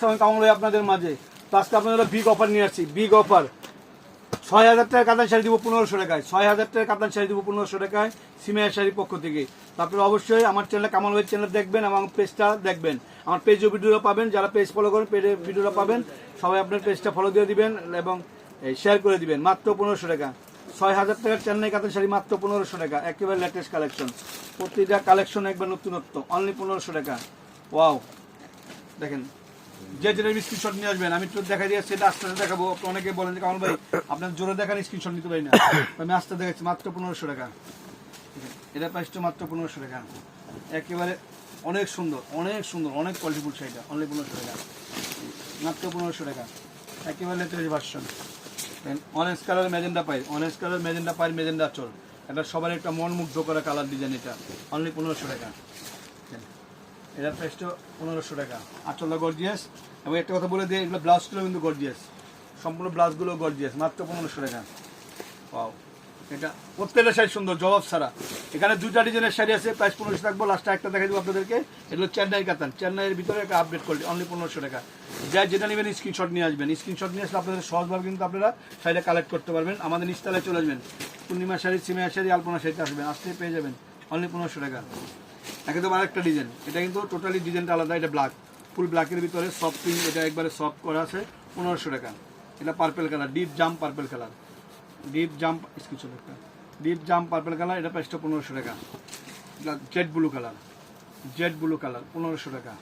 সময় আপনাদের মাঝে। তো আজকে আপনাদের বিগ অফার নিয়ে আসছি। বিগ অফার ছয় হাজার টাকা কাতান শাড়ি দিব পনেরোশো টাকায়। ছয় হাজার টাকা কাতান শাড়ি দিব পনেরোশো টাকায় সিমিয়ার শাড়ির পক্ষ থেকে। তারপরে অবশ্যই আমার চ্যানেল কামাল ভাই চ্যানেল দেখবেন এবং পেজটা দেখবেন। আমার পেজও ভিডিওটা পাবেন। যারা পেজ ফলো করেন পেজে ভিডিওটা পাবেন। সবাই আপনার পেজটা ফলো দিয়ে দিবেন এবং শেয়ার করে দিবেন। মাত্র পনেরোশো টাকা। ছয় হাজার টাকার চেন্নাই কাতান শাড়ি মাত্র পনেরোশো টাকা। একেবারে লেটেস্ট কালেকশন প্রতিটা কালেকশন একবার নতুনত্ব। অনলি পনেরোশো টাকা। ওয়াও দেখেন। যে যেটা স্ক্রিনশট নিয়ে আসবেন আমি একটু দেখা দিয়ে সেটা আস্তে আস্তে দেখাবো। আপনি অনেকে বলেন যে কামল ভাই আপনার জোরে দেখান স্ক্রিনশট নিতে পারি না। আমি আস্তে দেখাচ্ছি মাত্র পনেরোশো টাকা। এটা প্রাইসটা মাত্র পনেরোশো টাকা। একেবারে অনেক সুন্দর অনেক সুন্দর অনেক কোয়ালিটিফুল শাড়িটা অনলি পনেরোশো টাকা। মাত্র পনেরোশো টাকা। একেবারে latest version orange colour magenta পাই অরেঞ্জ কালার মেজেন্ডা পাই মেজেন্ডা চল। এটা সবার একটা মন মুগ্ধ করা কালার ডিজাইন এটা। অনলি পনেরোশো টাকা। এটার প্রাইসটা পনেরোশো টাকা। আচলটা গর্জিয়াস এবং একটা কথা বলে দিই, এগুলো ব্লাউজগুলো কিন্তু গর্জিয়াস সম্পূর্ণ ব্লাউজগুলো গর্জিয়াস মাত্র পনেরোশো টাকা। পাও এটা প্রত্যেকটা শাড়ি সুন্দর, জবাব ছাড়া। এখানে দুইটা ডিজাইনের শাড়ি আছে প্রাইস পনেরোশো থাকব। লাস্টে একটা দেখা দেবো আপনাদেরকে। এগুলো চেন্নাই কাতান চেন্নাইয়ের ভিতরে একটা আপডেট কোয়ালিটি অনলি পনেরোশো টাকা। যা যেটা নেবেন স্ক্রিনশট নিয়ে আসবেন। স্ক্রিনশট নিয়ে আসলে আপনাদের সহজভাবে কিন্তু আপনারা শাড়িটা কালেক্ট করতে পারবেন। আমাদের নিচতলায় চলে আসবেন। পূর্ণিমা শাড়ি সিমিয়া শাড়ি, আলপনা শাড়িতে আসবেন। আসতে পেয়ে যাবেন। অনলি পনেরোশো টাকা। একদম আরেকটা ডিজাইন এটা কিন্তু টোটালি ডিজাইনটা আলাদা, এটা ব্ল্যাক ফুল ব্ল্যাকের ভিতরে সফট পিঙ্ক এটা একবারে সফট করা আছে, পনেরোশো টাকা। এটা পার্পেল কালার ডিপ জাম পার্পেল কালার ডিপ জাম্প স্ক্রিনশট একটা ডিপ জাম পার্পেল কালার এটা প্রাইসটা পনেরোশো টাকা। Jade blue colour jade blue colour পনেরোশো টাকা।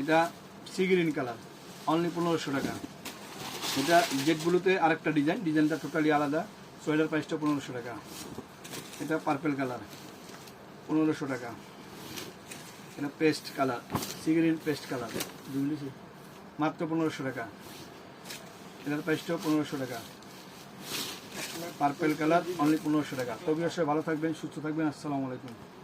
এটা সি গ্রিন কালার অনলি পনেরোশো টাকা। এটা জেড ব্লুতে আরেকটা ডিজাইন ডিজাইনটা টোটালি আলাদা। সোয়েটার প্রাইসটা পনেরোশো টাকা। এটা পার্পেল কালার পনেরোশো টাকা। এটা paste colour cigarette paste colour বুঝলিছি মাত্র পনেরোশো টাকা। এটার প্রাইসটাও পনেরোশো টাকা। পার্পেল কালার অনলি পনেরোশো টাকা। তবে অবশ্যই ভালো থাকবেন, সুস্থ থাকবেন, আসসালামু আলাইকুম।